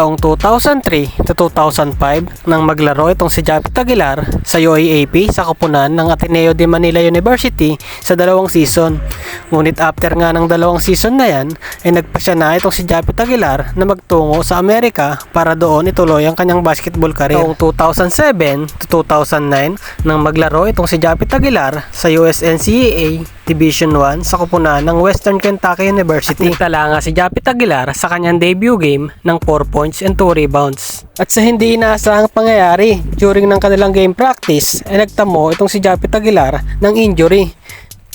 taong 2003 to 2005 nang maglaro itong si Japit Aguilar sa UAAP sa kupunan ng Ateneo de Manila University sa dalawang season. Ngunit after nga ng dalawang season na yan, ay nagpasya na itong si Japit Aguilar na magtungo sa Amerika para doon ituloy ang kanyang basketball career. Taong 2007 to 2009 nang maglaro itong si Japit Aguilar sa USNCAA Division 1 sa kupunan ng Western Kentucky University. At nagtala nga si Japit Aguilar sa kanyang debut game ng 4 points and 2 rebounds. At sa hindi inaasahang pangyayari during ng kanilang game practice ay nagtamo itong si Japit Aguilar ng injury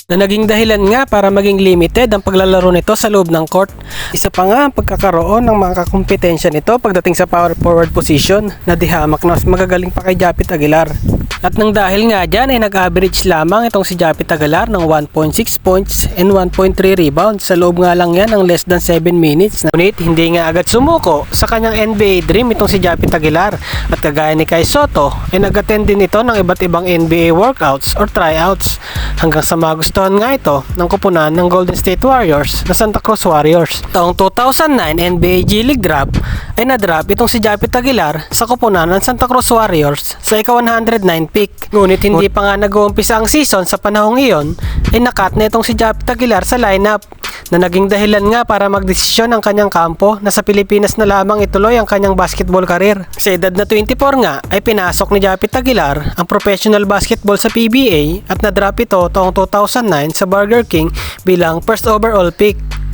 na naging dahilan nga para maging limited ang paglalaro nito sa loob ng court. Isa pa nga ang pagkakaroon ng mga kakumpetensya nito pagdating sa power forward position na dihamak na mas magagaling pa kay Japit Aguilar. At nang dahil nga dyan ay nag-average lamang itong si Japit Aguilar ng 1.6 points and 1.3 rebounds sa loob nga lang yan ng less than 7 minutes. Ngunit hindi nga agad sumuko sa kanyang NBA dream itong si Japit Aguilar at kagaya ni Kai Soto ay nag-attend din ito ng iba't ibang NBA workouts or tryouts hanggang sa magustuhan nga ito ng kupunan ng Golden State Warriors na Santa Cruz Warriors. Taong 2009 NBA G League draft ay na-drop itong si Japit Aguilar sa kupunan ng Santa Cruz Warriors sa ika-109 pick. Ngunit hindi pa nga nag-uumpisa ang season sa panahong iyon ay nakat na itong si Japit Aguilar sa lineup na naging dahilan nga para magdesisyon ang kanyang kampo na sa Pilipinas na lamang ituloy ang kanyang basketball career. Sa edad na 24 nga ay pinasok ni Japit Aguilar ang professional basketball sa PBA at na-drop ito taong 2009 sa Burger King bilang first overall pick.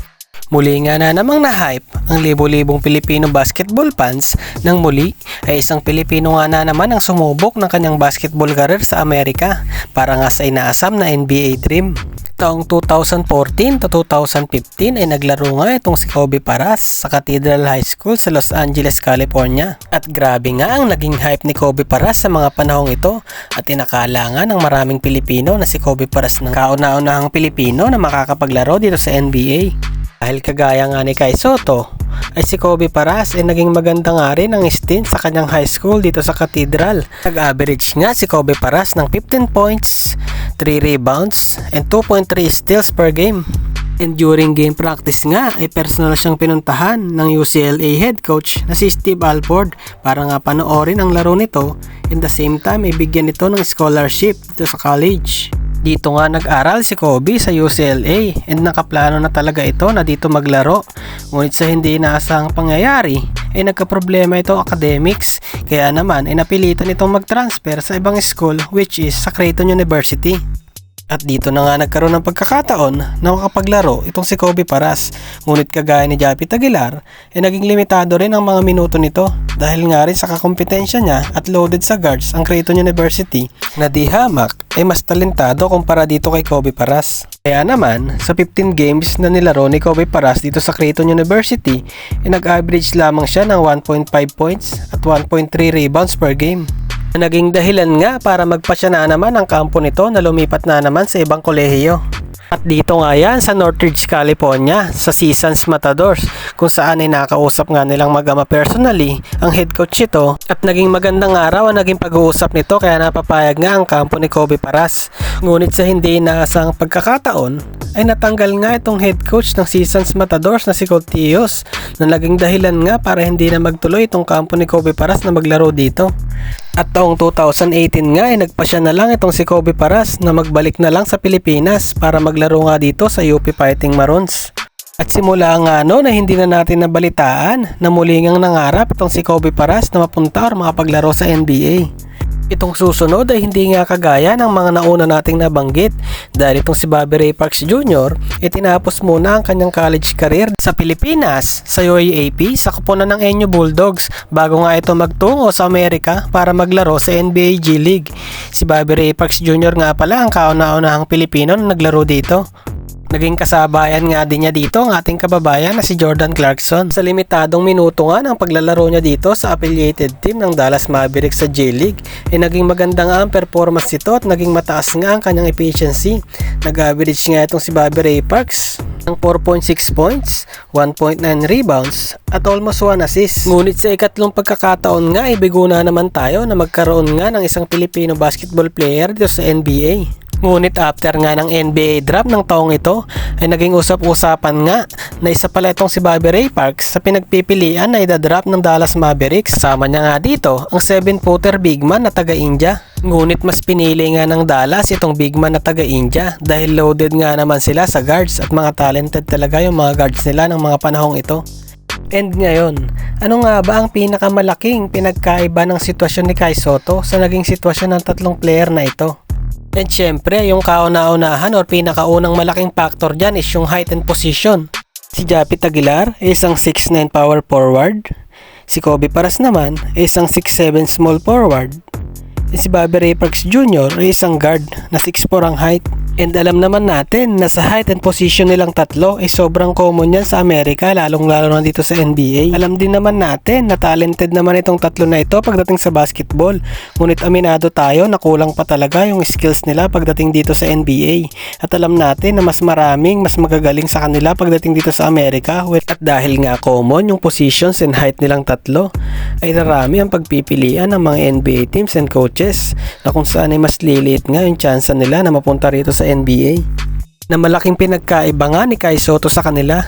Muli nga na namang na-hype ang libo-libong Pilipino basketball fans nang muli ay isang Pilipino nga na naman ang sumubok ng kanyang basketball career sa Amerika para nga sa inaasam na NBA dream. Taong 2014 to 2015 ay naglaro nga itong si Kobe Paras sa Cathedral High School sa Los Angeles, California. At grabe nga ang naging hype ni Kobe Paras sa mga panahong ito at inakala nga ng maraming Pilipino na si Kobe Paras ng kauna-unahang Pilipino na makakapaglaro dito sa NBA. Dahil kagaya nga ni Kai Soto, ay si Kobe Paras ay naging maganda nga rin ang stint sa kanyang high school dito sa Cathedral. Nag-average nga si Kobe Paras ng 15 points, 3 rebounds, and 2.3 steals per game. And during game practice nga ay personal siyang pinuntahan ng UCLA head coach na si Steve Alford para nga panoorin ang laro nito and the same time ay bigyan ito ng scholarship dito sa college. Dito nga nag-aral si Kobe sa UCLA and nakaplano na talaga ito na dito maglaro. Ngunit sa hindi inaasahang pangyayari ay nagkaproblema itong academics kaya naman ay napilitan itong mag-transfer sa ibang school which is sa Creighton University. At dito na nga nagkaroon ng pagkakataon na makapaglaro itong si Kobe Paras. Ngunit kagaya ni Japit Aguilar, ay naging limitado rin ang mga minuto nito dahil nga rin sa kakompetensya niya at loaded sa guards ang Creighton University na di hamak ay mas talentado kumpara dito kay Kobe Paras. Kaya naman, sa 15 games na nilaro ni Kobe Paras dito sa Creighton University, ay nag-average lamang siya ng 1.5 points at 1.3 rebounds per game. Naging dahilan nga para magpasya na naman ang kampo nito na lumipat na naman sa ibang kolehiyo. At dito nga yan sa Northridge, California sa Seasons Matadors kung saan ay nakausap nga nilang mag-ama personally ang head coach nito at naging magandang araw ang naging pag-uusap nito kaya napapayag nga ang kampo ni Kobe Paras. Ngunit sa hindi inaasang pagkakataon ay natanggal nga itong head coach ng Seasons Matadors na si Cotios na naging dahilan nga para hindi na magtuloy itong kampo ni Kobe Paras na maglaro dito. At taong 2018 nga ay nagpasya na lang itong si Kobe Paras na magbalik na lang sa Pilipinas para maglaro nga dito sa UP Fighting Maroons. At simula nga no na hindi na natin nabalitaan na muli ngang nangarap itong si Kobe Paras na mapunta or makapaglaro sa NBA. Itong susunod ay hindi nga kagaya ng mga nauna nating nabanggit dahil itong si Bobby Ray Parks Jr. ay tinapos muna ang kanyang college career sa Pilipinas sa UAAP sa kupunan ng Enyo Bulldogs bago nga ito magtungo sa Amerika para maglaro sa NBA G League. Si Bobby Ray Parks Jr. nga pala ang kauna-unahang Pilipino na naglaro dito. Naging kasabayan nga din niya dito ang ating kababayan na si Jordan Clarkson. Sa limitadong minuto nga ng paglalaro niya dito sa affiliated team ng Dallas Mavericks sa J-League, ay naging maganda nga ang performance nito at naging mataas nga ang kanyang efficiency. Nag-average nga itong si Bobby Ray Parks ng 4.6 points, 1.9 rebounds, at almost 1 assist. Ngunit sa ikatlong pagkakataon nga, ibigo na naman tayo na magkaroon nga ng isang Filipino basketball player dito sa NBA. Ngunit after nga ng NBA draft ng taong ito ay naging usap-usapan nga na isa pala itong si Bobby Ray Parks sa pinagpipilian na ida-draft ng Dallas Mavericks. Kasama niya nga dito ang 7-footer big man na taga-India. Ngunit mas pinili nga ng Dallas itong big man na taga-India dahil loaded nga naman sila sa guards at mga talented talaga yung mga guards nila ng mga panahong ito. And ngayon, ano nga ba ang pinakamalaking pinagkaiba ng sitwasyon ni Kai Soto sa naging sitwasyon ng tatlong player na ito? And syempre, yung kauna-unahan or pinakaunang malaking factor dyan is yung height and position. Si Japit Aguilar ay isang 6'9 power forward. Si Kobe Paras naman ay isang 6'7 small forward. At si Bobby Ray Parks Jr. ay isang guard na 6'4 ang height. And alam naman natin na sa height and position nilang tatlo ay sobrang common yan sa Amerika lalong lalo na dito sa NBA. Alam din naman natin na talented naman itong tatlo na ito pagdating sa basketball. Ngunit aminado tayo na kulang pa talaga yung skills nila pagdating dito sa NBA. At alam natin na mas maraming mas magagaling sa kanila pagdating dito sa Amerika. At dahil nga common yung positions and height nilang tatlo ay narami ang pagpipilian ng mga NBA teams and coaches na kung saan ay mas lilit nga yung chance nila na mapunta rito sa NBA na malaking pinagkaiba nga ni Kai Soto sa kanila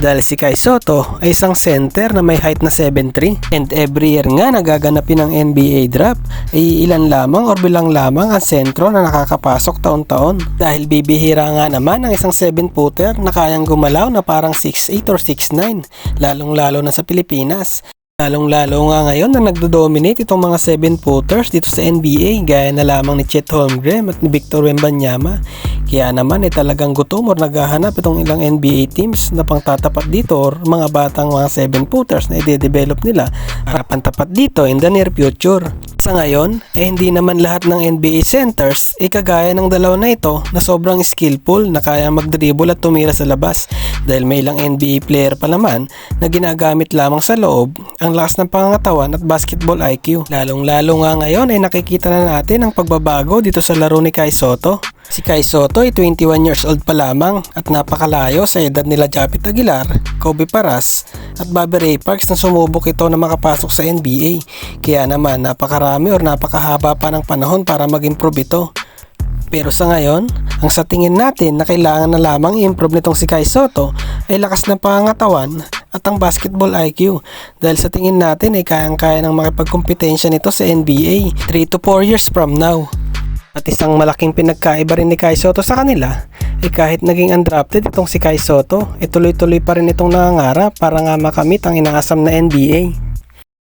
dahil si Kai Soto ay isang center na may height na 7'3 and every year nga nagaganapin ng NBA draft ay ilan lamang or bilang lamang ang sentro na nakakapasok taon-taon. Dahil bibihira nga naman ang isang 7-footer na kayang gumalaw na parang 6'8 or 6'9 lalong lalo na sa Pilipinas Lalong-lalo nga ngayon na nagdo-dominate itong mga 7-footers dito sa NBA gaya na lamang ni Chet Holmgren at ni Victor Wembanyama. Kaya naman ay talagang gutom or naghahanap itong ilang NBA teams na pangtatapat dito or mga batang mga 7-footers na i-develop nila para pantapat dito in the near future. Sa ngayon, eh hindi naman lahat ng NBA centers ay kagaya ng dalawa na ito na sobrang skillful na kaya mag-dribble at tumira sa labas dahil may ilang NBA player pa naman na ginagamit lamang sa loob ang lakas ng pangangatawan at basketball IQ. Lalong-lalo nga ngayon ay nakikita na natin ang pagbabago dito sa laro ni Kai Soto. Si Kai Soto ay 21 years old pa lamang at napakalayo sa edad nila Japit Aguilar, Kobe Paras at Bobby Ray Parks na sumubok ito na makapasok sa NBA. Kaya naman napakarami or napakahaba pa ng panahon para mag-improve ito. Pero sa ngayon, ang sa tingin natin na kailangan na lamang i-improve nitong si Kai Soto ay lakas ng pangangatawan at ang basketball IQ dahil sa tingin natin ay kayang-kaya ng makipagkompetensya nito sa NBA 3 to 4 years from now. At isang malaking pinagkaiba rin ni Kai Soto sa kanila ay kahit naging undrafted itong si Kai Soto, ay tuloy-tuloy pa rin itong nangangarap para nga makamit ang inaasam na NBA.